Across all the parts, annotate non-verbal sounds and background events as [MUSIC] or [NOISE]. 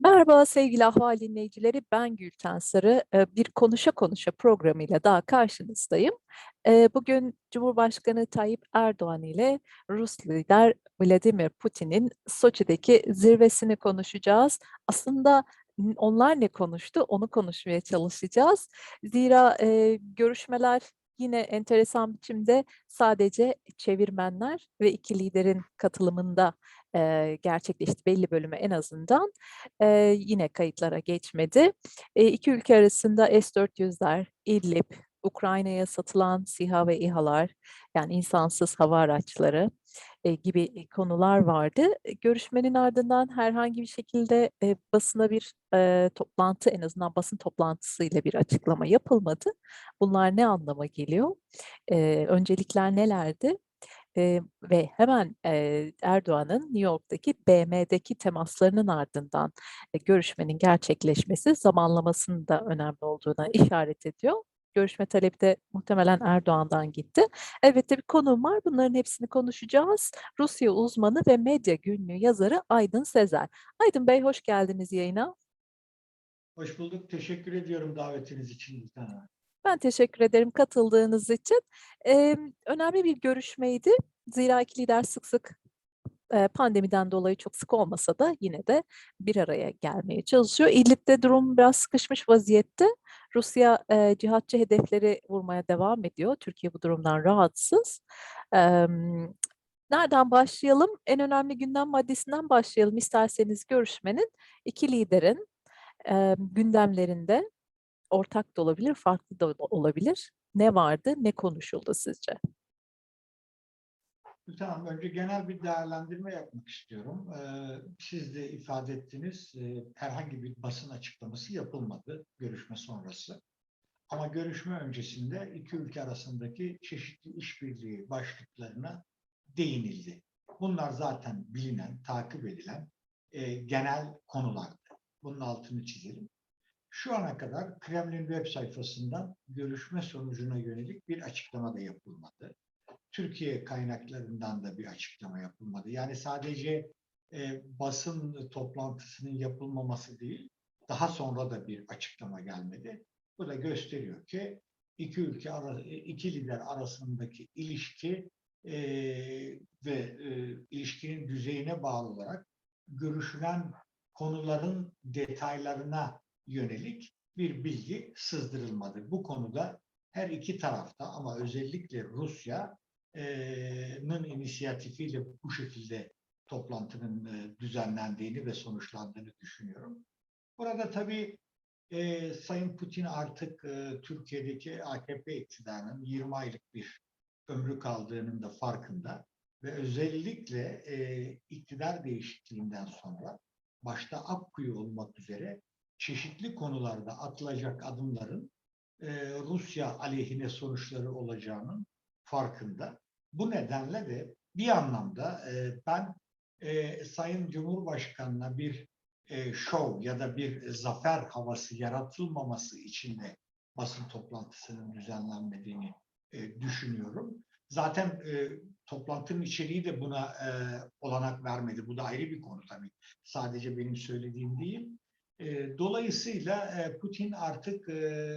Merhaba sevgili Ahval dinleyicileri, ben Gülten Sarı. Eee, Bir Konuşa Konuşa programıyla daha karşınızdayım. Eee, Bugün Cumhurbaşkanı Tayyip Erdoğan ile Rus lider Vladimir Putin'in Soçi'deki zirvesini konuşacağız. Aslında onlar ne konuştu, onu konuşmaya çalışacağız. Zira eee, görüşmeler yine enteresan biçimde sadece çevirmenler ve iki liderin katılımında eee, gerçekleşti belli bölümü en azından. Eee, yine kayıtlara geçmedi. Eee, iki ülke arasında S-400'ler, İdlib, Ukrayna'ya satılan SİHA ve İHA'lar, yani insansız hava araçları eee, gibi konular vardı. E, Görüşmenin ardından herhangi bir şekilde eee, basına bir eee, toplantı, en azından basın toplantısıyla bir açıklama yapılmadı. Bunlar ne anlama geliyor? Eee, öncelikler nelerdi? Eee, ve hemen eee, Erdoğan'ın New York'taki BM'deki temaslarının ardından e, görüşmenin gerçekleşmesi zamanlamasının da önemli olduğuna işaret ediyor. Görüşme talebi de muhtemelen Erdoğan'dan gitti. Elbette bir konuğum var. Bunların hepsini konuşacağız. Rusya uzmanı ve medya günlüğü yazarı Aydın Sezer. Aydın Bey hoş geldiniz yayına. Hoş bulduk. Teşekkür ediyorum davetiniz için. Ben teşekkür ederim katıldığınız için. Eee, önemli bir görüşmeydi. Zira iki lider sık sık pandemiden dolayı çok sık olmasa da yine de bir araya gelmeye çalışıyor. İdlib'de durum biraz sıkışmış vaziyette. Rusya eee, cihatçı hedefleri vurmaya devam ediyor. Türkiye bu durumdan rahatsız. Em, Nereden başlayalım? En önemli gündem maddesinden başlayalım isterseniz görüşmenin. iki liderin eee, gündemlerinde ortak da olabilir, farklı da olabilir. Ne vardı, ne konuşuldu sizce? Hanım, önce genel bir değerlendirme yapmak istiyorum. Ee, siz de ifade ettiniz, e, herhangi bir basın açıklaması yapılmadı görüşme sonrası. Ama görüşme öncesinde iki ülke arasındaki çeşitli işbirliği başlıklarına değinildi. Bunlar zaten bilinen, takip edilen e, genel konulardı. Bunun altını çizelim. Şu ana kadar Kremlin web sayfasından görüşme sonucuna yönelik bir açıklama da yapılmadı. Türkiye kaynaklarından da bir açıklama yapılmadı. Yani sadece e, basın toplantısının yapılmaması değil, daha sonra da bir açıklama gelmedi. Bu da gösteriyor ki iki ülke ara, iki lider arasındaki ilişki e, ve e, ilişkinin düzeyine bağlı olarak görüşülen konuların detaylarına yönelik bir bilgi sızdırılmadı. Bu konuda her iki tarafta ama özellikle Rusya'nın inisiyatifiyle bu şekilde toplantının e, düzenlendiğini ve sonuçlandığını düşünüyorum. Burada tabii e, Sayın Putin artık e, Türkiye'deki AKP iktidarının 20 aylık bir ömrü kaldığının da farkında ve özellikle e, iktidar değişikliğinden sonra başta Akkuyu olmak üzere çeşitli konularda atılacak adımların e, Rusya aleyhine sonuçları olacağının farkında. Bu nedenle de bir anlamda e, ben e, Sayın Cumhurbaşkanı'na bir e, şov ya da bir zafer havası yaratılmaması için de basın toplantısının düzenlenmediğini e, düşünüyorum. Zaten e, toplantının içeriği de buna e, olanak vermedi. Bu da ayrı bir konu tabii. Sadece benim söylediğim değil. E, dolayısıyla e, Putin artık e,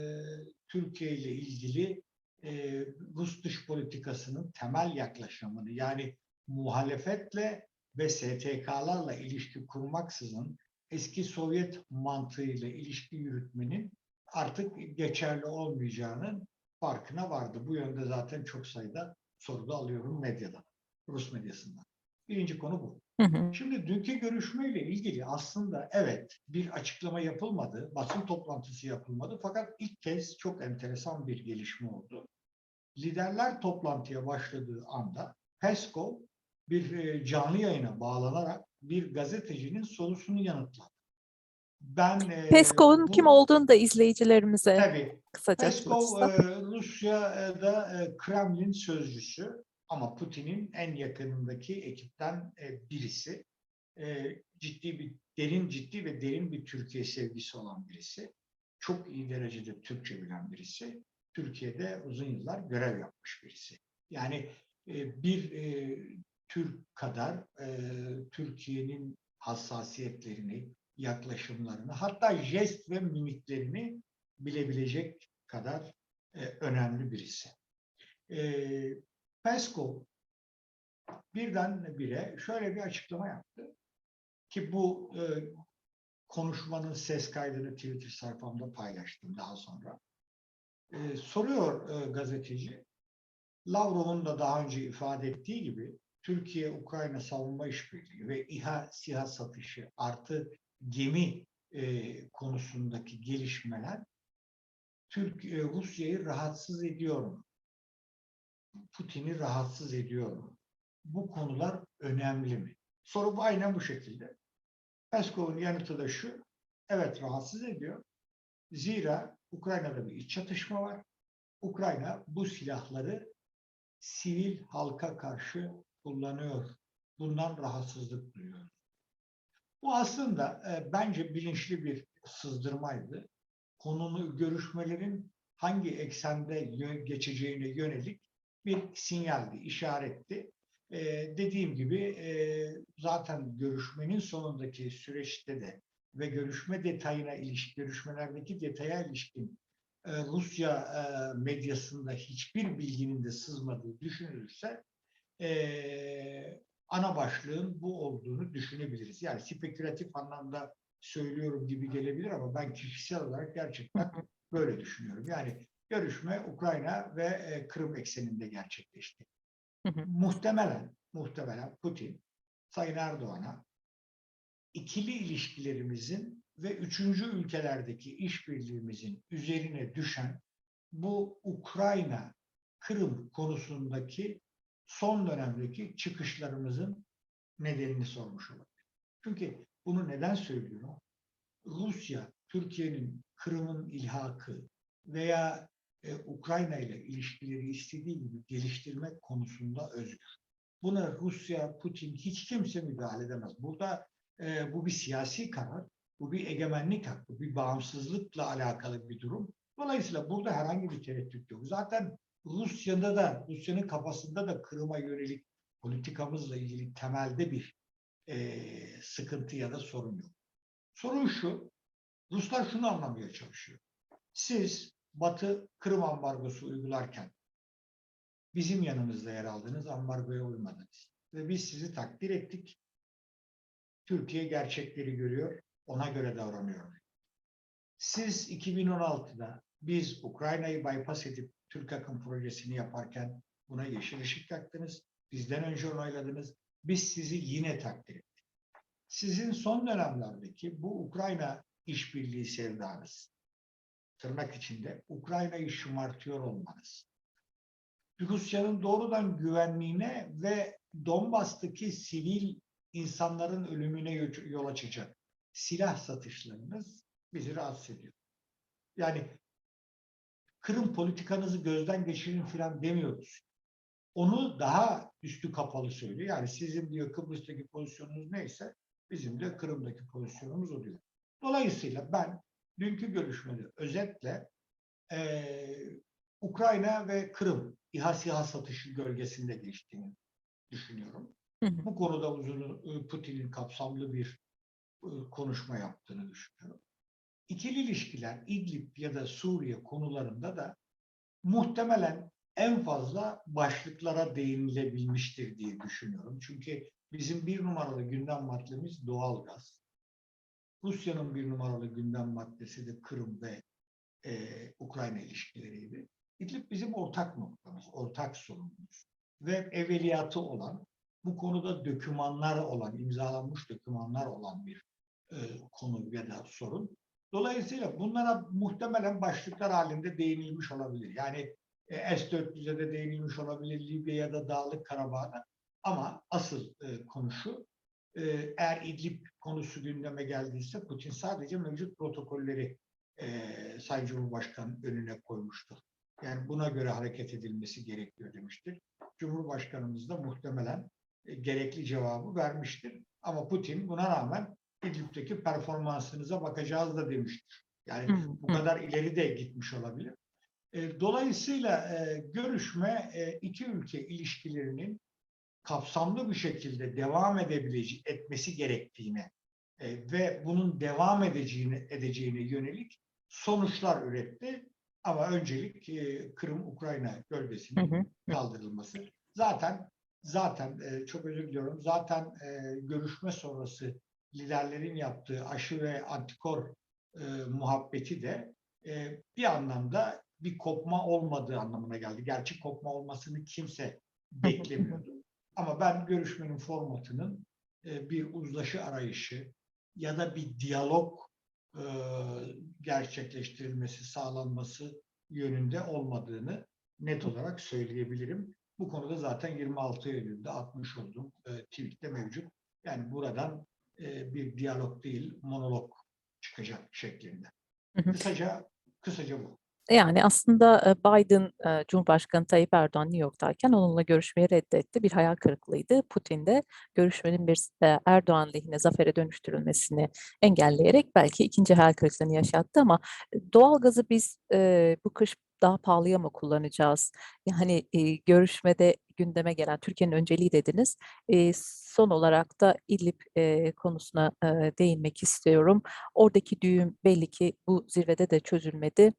Türkiye ile ilgili e, Rus dış politikasının temel yaklaşımını yani muhalefetle ve STK'larla ilişki kurmaksızın eski Sovyet mantığıyla ilişki yürütmenin artık geçerli olmayacağının farkına vardı. Bu yönde zaten çok sayıda soruda alıyorum medyadan, Rus medyasından. Birinci konu bu. Hı hı. Şimdi dünkü görüşmeyle ilgili aslında evet bir açıklama yapılmadı, basın toplantısı yapılmadı fakat ilk kez çok enteresan bir gelişme oldu. Liderler toplantıya başladığı anda Peskov bir e, canlı yayına bağlanarak bir gazetecinin sorusunu yanıtladı. Ben e, Peskov'un bu- kim olduğunu da izleyicilerimize Tabii kısaca Peskov e, Rusya'da e, Kremlin sözcüsü ama Putin'in en yakınındaki ekipten e, birisi. E, ciddi bir derin ciddi ve derin bir Türkiye sevgisi olan birisi. Çok iyi derecede Türkçe bilen birisi. Türkiye'de uzun yıllar görev yapmış birisi. Yani e, bir Türk kadar Türkiye'nin hassasiyetlerini, yaklaşımlarını, hatta jest ve mimiklerini bilebilecek kadar önemli birisi. Peskov birdenbire şöyle bir açıklama yaptı ki bu e, konuşmanın ses kaydını Twitter sayfamda paylaştım daha sonra. E, soruyor e, gazeteci, Lavrov'un da daha önce ifade ettiği gibi Türkiye-Ukrayna savunma işbirliği ve İHA SİHA satışı artı gemi e, konusundaki gelişmeler Türkiye Rusya'yı rahatsız ediyor mu? Putin'i rahatsız ediyor mu? Bu konular önemli mi? Soru bu aynen bu şekilde. Peskov'un yanıtı da şu. Evet rahatsız ediyor. Zira Ukrayna'da bir iç çatışma var. Ukrayna bu silahları sivil halka karşı kullanıyor. Bundan rahatsızlık duyuyor. Bu aslında e, bence bilinçli bir sızdırmaydı. Konunu görüşmelerin hangi eksende geçeceğine yönelik bir sinyaldi, işaretti. E, dediğim gibi e, zaten görüşmenin sonundaki süreçte de ve görüşme detayına ilişkin, görüşmelerdeki detaya ilişkin e, Rusya e, medyasında hiçbir bilginin de sızmadığı düşünülürse e, ana başlığın bu olduğunu düşünebiliriz. Yani spekülatif anlamda söylüyorum gibi gelebilir ama ben kişisel olarak gerçekten böyle düşünüyorum. Yani görüşme Ukrayna ve e, Kırım ekseninde gerçekleşti. Hı hı. Muhtemelen, muhtemelen Putin Sayın Erdoğan'a ikili ilişkilerimizin ve üçüncü ülkelerdeki işbirliğimizin üzerine düşen bu Ukrayna Kırım konusundaki son dönemdeki çıkışlarımızın nedenini sormuş olabilir. Çünkü bunu neden söylüyorum? Rusya, Türkiye'nin Kırım'ın ilhakı veya e, Ukrayna ile ilişkileri istediği gibi geliştirmek konusunda özgür. Buna Rusya, Putin hiç kimse müdahale edemez. Burada e, bu bir siyasi karar, bu bir egemenlik hakkı, bir bağımsızlıkla alakalı bir durum. Dolayısıyla burada herhangi bir tereddüt yok. Zaten Rusya'da da, Rusya'nın kafasında da Kırım'a yönelik politikamızla ilgili temelde bir e, sıkıntı ya da sorun yok. Sorun şu, Ruslar şunu anlamaya çalışıyor. Siz Batı Kırım ambargosu uygularken bizim yanımızda yer aldınız, ambargoya uymadınız. Ve biz sizi takdir ettik. Türkiye gerçekleri görüyor, ona göre davranıyor. Siz 2016'da biz Ukrayna'yı bypass edip Türk akım projesini yaparken buna yeşil ışık yaktınız. Bizden önce onayladınız. Biz sizi yine takdir ettik. Sizin son dönemlerdeki bu Ukrayna işbirliği sevdanız, tırnak içinde Ukrayna'yı şımartıyor olmanız, Rusya'nın doğrudan güvenliğine ve Donbas'taki sivil insanların ölümüne yo- yol açacak silah satışlarınız bizi rahatsız ediyor. Yani Kırım politikanızı gözden geçirin falan demiyoruz. Onu daha üstü kapalı söylüyor. Yani sizin diyor Kıbrıs'taki pozisyonunuz neyse bizim de Kırım'daki pozisyonumuz o diyor. Dolayısıyla ben dünkü görüşmede özetle eee, Ukrayna ve Kırım İHA SİHA satışı gölgesinde geçtiğini düşünüyorum. Hı hı. Bu konuda uzun e, Putin'in kapsamlı bir e, konuşma yaptığını düşünüyorum. İkili ilişkiler İdlib ya da Suriye konularında da muhtemelen en fazla başlıklara değinilebilmiştir diye düşünüyorum. Çünkü bizim bir numaralı gündem maddemiz doğalgaz. Rusya'nın bir numaralı gündem maddesi de Kırım ve e, Ukrayna ilişkileriydi. İdlib bizim ortak noktamız, ortak sorunumuz. Ve evveliyatı olan, bu konuda dokümanlar olan, imzalanmış dokümanlar olan bir e, konu ya da sorun. Dolayısıyla bunlara muhtemelen başlıklar halinde değinilmiş olabilir. Yani e, S-400'e de değinilmiş olabilir, Libya ya da Dağlık Karabağ'da. Ama asıl e, konu eğer İdlib konusu gündeme geldiyse Putin sadece mevcut protokolleri e, Sayın Cumhurbaşkanı önüne koymuştur. Yani buna göre hareket edilmesi gerekiyor demiştir. Cumhurbaşkanımız da muhtemelen e, gerekli cevabı vermiştir. Ama Putin buna rağmen İdlib'deki performansınıza bakacağız da demiştir. Yani bu kadar ileri de gitmiş olabilir. E, Dolayısıyla e, görüşme e, iki ülke ilişkilerinin kapsamlı bir şekilde devam edebileceği etmesi gerektiğine e, ve bunun devam edeceğine edeceğine yönelik sonuçlar üretti. Ama öncelik e, Kırım-Ukrayna Hı gölgesinin hı. kaldırılması. Zaten zaten e, çok özür diliyorum. Zaten e, görüşme sonrası liderlerin yaptığı aşı ve antikor e, muhabbeti de e, bir anlamda bir kopma olmadığı anlamına geldi. Gerçi kopma olmasını kimse [LAUGHS] beklemiyordu. Ama ben görüşmenin formatının e, bir uzlaşı arayışı ya da bir diyalog e, gerçekleştirilmesi, sağlanması yönünde olmadığını net olarak söyleyebilirim. Bu konuda zaten 26 Eylül'de atmış olduğum e, tweette mevcut. Yani buradan bir diyalog değil, monolog çıkacak şeklinde. Kısaca, kısaca bu. Yani aslında Biden, Cumhurbaşkanı Tayyip Erdoğan New York'tayken onunla görüşmeyi reddetti. Bir hayal kırıklığıydı. Putin de görüşmenin bir Erdoğan lehine zafere dönüştürülmesini engelleyerek belki ikinci hayal kırıklığını yaşattı ama doğalgazı biz bu kış daha pahalıya mı kullanacağız? Yani e, görüşmede gündeme gelen Türkiye'nin önceliği dediniz. E, son olarak da İdlib e, konusuna e, değinmek istiyorum. Oradaki düğüm belli ki bu zirvede de çözülmedi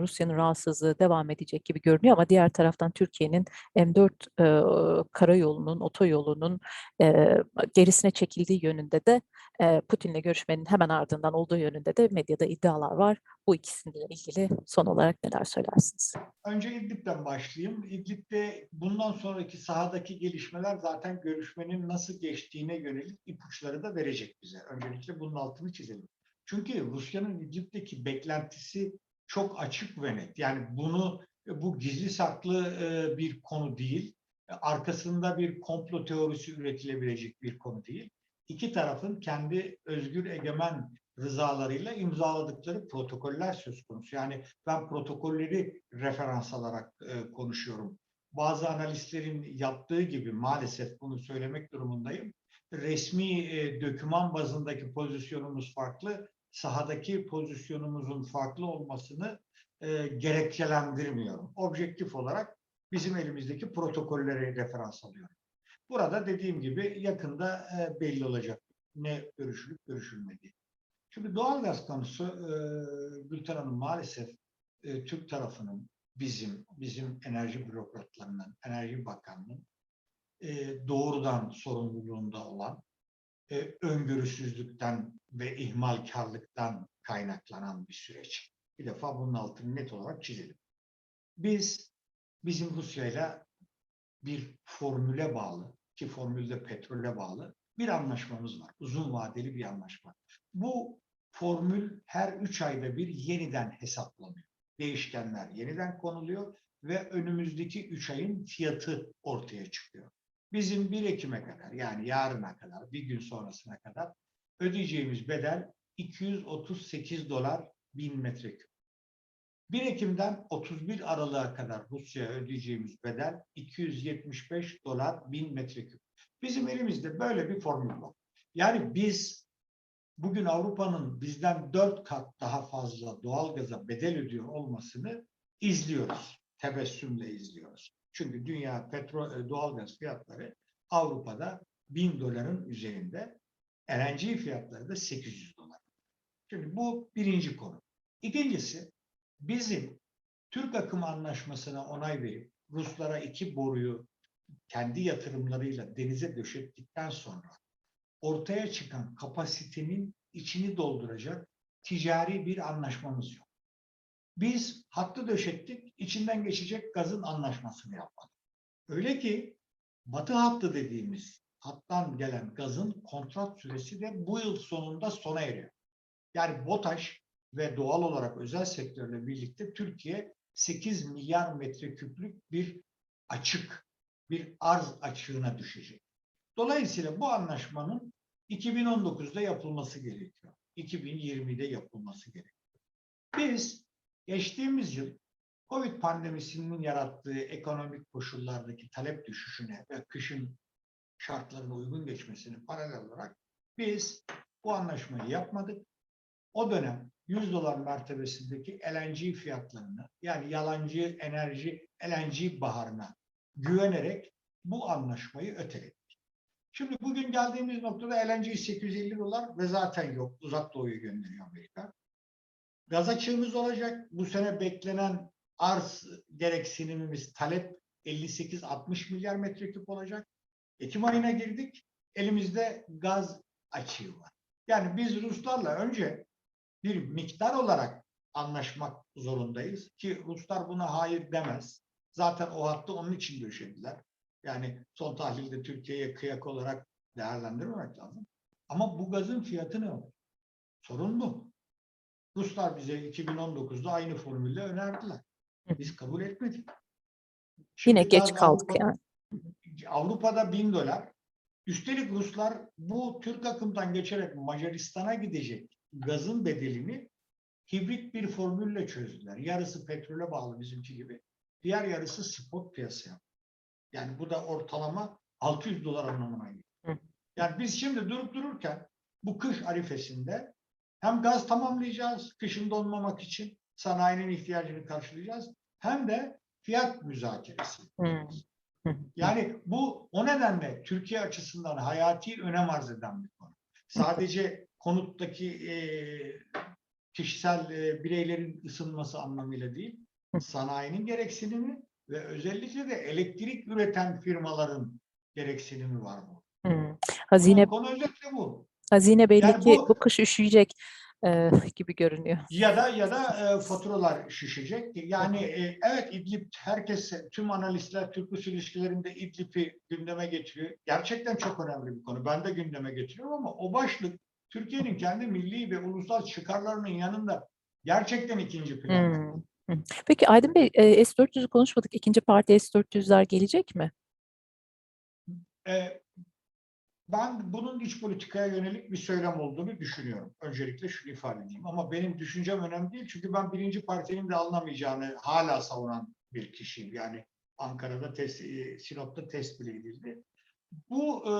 Rusya'nın rahatsızlığı devam edecek gibi görünüyor ama diğer taraftan Türkiye'nin M4 e, karayolunun, otoyolunun e, gerisine çekildiği yönünde de e, Putin'le görüşmenin hemen ardından olduğu yönünde de medyada iddialar var. Bu ikisiyle ilgili son olarak neler söylersiniz? Önce İdlib'den başlayayım. İdlib'de bundan sonraki sahadaki gelişmeler zaten görüşmenin nasıl geçtiğine yönelik ipuçları da verecek bize. Öncelikle bunun altını çizelim. Çünkü Rusya'nın İdlib'deki beklentisi çok açık ve net. Yani bunu bu gizli saklı e, bir konu değil. Arkasında bir komplo teorisi üretilebilecek bir konu değil. İki tarafın kendi özgür egemen rızalarıyla imzaladıkları protokoller söz konusu. Yani ben protokolleri referans alarak e, konuşuyorum. Bazı analistlerin yaptığı gibi maalesef bunu söylemek durumundayım. Resmi e, döküman bazındaki pozisyonumuz farklı, sahadaki pozisyonumuzun farklı olmasını e, gerekçelendirmiyorum. Objektif olarak bizim elimizdeki protokolleri referans alıyorum. Burada dediğim gibi yakında e, belli olacak ne görüşülüp görüşülmediği. Şimdi doğalgaz konusu e, Gülten Hanım maalesef e, Türk tarafının bizim bizim enerji bürokratlarının, Enerji Bakanlığı'nın e, doğrudan sorumluluğunda olan e, öngörüsüzlükten ve ihmalkarlıktan kaynaklanan bir süreç. Bir defa bunun altını net olarak çizelim. Biz bizim Rusya'yla bir formüle bağlı ki formülde petrole bağlı bir anlaşmamız var. Uzun vadeli bir anlaşma. Bu formül her üç ayda bir yeniden hesaplanıyor. Değişkenler yeniden konuluyor ve önümüzdeki üç ayın fiyatı ortaya çıkıyor. Bizim 1 Ekim'e kadar yani yarına kadar bir gün sonrasına kadar ödeyeceğimiz bedel 238 dolar bin metreküp. 1 Ekim'den 31 Aralık'a kadar Rusya'ya ödeyeceğimiz bedel 275 dolar bin metreküp. Bizim elimizde böyle bir formül var. Yani biz bugün Avrupa'nın bizden dört kat daha fazla doğalgaza bedel ödüyor olmasını izliyoruz. Tebessümle izliyoruz. Çünkü dünya petrol, doğalgaz fiyatları Avrupa'da 1000 doların üzerinde. LNG fiyatları da 800 dolar. Şimdi bu birinci konu. İkincisi bizim Türk akım anlaşmasına onay verip Ruslara iki boruyu kendi yatırımlarıyla denize döşettikten sonra ortaya çıkan kapasitenin içini dolduracak ticari bir anlaşmamız yok. Biz hattı döşettik, içinden geçecek gazın anlaşmasını yapmadık. Öyle ki batı hattı dediğimiz hattan gelen gazın kontrat süresi de bu yıl sonunda sona eriyor. Yani BOTAŞ ve doğal olarak özel sektörle birlikte Türkiye 8 milyar metreküplük bir açık, bir arz açığına düşecek. Dolayısıyla bu anlaşmanın 2019'da yapılması gerekiyor. 2020'de yapılması gerekiyor. Biz geçtiğimiz yıl Covid pandemisinin yarattığı ekonomik koşullardaki talep düşüşüne ve kışın şartlarına uygun geçmesine paralel olarak biz bu anlaşmayı yapmadık. O dönem 100 dolar mertebesindeki LNG fiyatlarını yani yalancı enerji LNG baharına güvenerek bu anlaşmayı öteledik. Şimdi bugün geldiğimiz noktada LNG 850 dolar ve zaten yok. Uzak Doğu'ya gönderiyor Amerika. Gaz açığımız olacak. Bu sene beklenen arz gereksinimimiz talep 58-60 milyar metreküp olacak. Ekim ayına girdik. Elimizde gaz açığı var. Yani biz Ruslarla önce bir miktar olarak anlaşmak zorundayız ki Ruslar buna hayır demez. Zaten o hattı onun için döşediler. Yani son tahlilde Türkiye'ye kıyak olarak değerlendirmemek lazım. Ama bu gazın fiyatı ne olur? Sorun bu. Ruslar bize 2019'da aynı formülle önerdiler. Biz kabul etmedik. Yine Şimdi geç gaz kaldık Avrupa'da- yani. Avrupa'da bin dolar. Üstelik Ruslar bu Türk akımdan geçerek Macaristan'a gidecek gazın bedelini hibrit bir formülle çözdüler. Yarısı petrole bağlı bizimki gibi. Diğer yarısı spot piyasaya. Yani bu da ortalama 600 dolar anlamına geliyor. Yani biz şimdi durup dururken bu kış arifesinde hem gaz tamamlayacağız kışın donmamak için sanayinin ihtiyacını karşılayacağız hem de fiyat müzakeresi. Hı. [LAUGHS] Yani bu o nedenle Türkiye açısından hayati önem arz eden bir konu. Sadece konuttaki e, kişisel e, bireylerin ısınması anlamıyla değil, sanayinin gereksinimi ve özellikle de elektrik üreten firmaların gereksinimi var bu. Hı. Hazine Konu özetle bu. Hazine belli Yani ki bu- bu kış üşüyecek e, gibi görünüyor. Ya da ya da e, faturalar şişecek. Yani e, evet İdlib herkes tüm analistler Türk-Rus ilişkilerinde İdlib'i gündeme getiriyor. Gerçekten çok önemli bir konu. Ben de gündeme getiriyorum ama o başlık Türkiye'nin kendi milli ve ulusal çıkarlarının yanında gerçekten ikinci planda. Hmm. Peki Aydın Bey e, S-400'ü konuşmadık. İkinci parti S-400'ler gelecek mi? E, ben bunun iç politikaya yönelik bir söylem olduğunu düşünüyorum. Öncelikle şunu ifade edeyim. Ama benim düşüncem önemli değil. Çünkü ben birinci partinin de alınamayacağını hala savunan bir kişiyim. Yani Ankara'da test, e, Sinop'ta test bile edildi. Bu, e,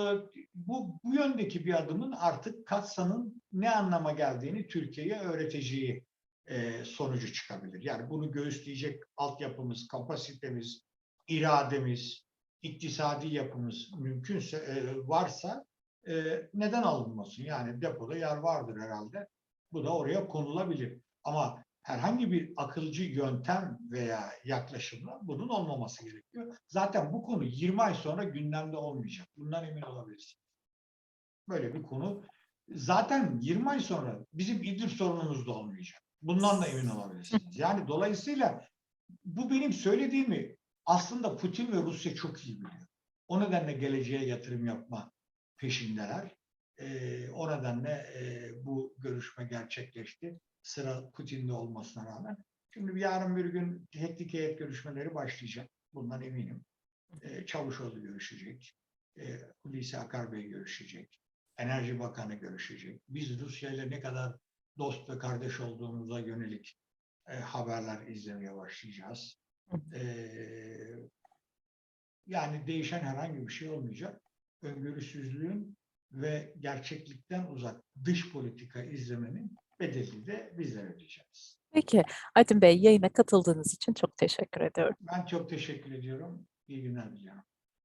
bu, bu yöndeki bir adımın artık Katsa'nın ne anlama geldiğini Türkiye'ye öğreteceği e, sonucu çıkabilir. Yani bunu göğüsleyecek altyapımız, kapasitemiz, irademiz, iktisadi yapımız mümkünse e, varsa e, neden alınmasın? Yani depoda yer vardır herhalde. Bu da oraya konulabilir. Ama herhangi bir akılcı yöntem veya yaklaşımla bunun olmaması gerekiyor. Zaten bu konu 20 ay sonra gündemde olmayacak. Bundan emin olabilirsiniz. Böyle bir konu. Zaten 20 ay sonra bizim İdlib sorunumuz da olmayacak. Bundan da emin olabilirsiniz. Yani dolayısıyla bu benim söylediğimi aslında Putin ve Rusya çok iyi biliyor. O nedenle geleceğe yatırım yapma peşindeler. Ee, o nedenle e, bu görüşme gerçekleşti. Sıra Putin'de olmasına rağmen. Şimdi yarın bir gün teknik heyet görüşmeleri başlayacak. Bundan eminim. Ee, Çavuşoğlu görüşecek. Ee, Hulusi Akar Bey görüşecek. Enerji Bakanı görüşecek. Biz Rusya ile ne kadar dost ve kardeş olduğumuza yönelik e, haberler izlemeye başlayacağız. Ee, yani değişen herhangi bir şey olmayacak. Öngörüsüzlüğün ve gerçeklikten uzak dış politika izlemenin bedelini de bizler ödeyeceğiz. Peki Aydın Bey yayına katıldığınız için çok teşekkür ediyorum. Ben çok teşekkür ediyorum. İyi günler diliyorum.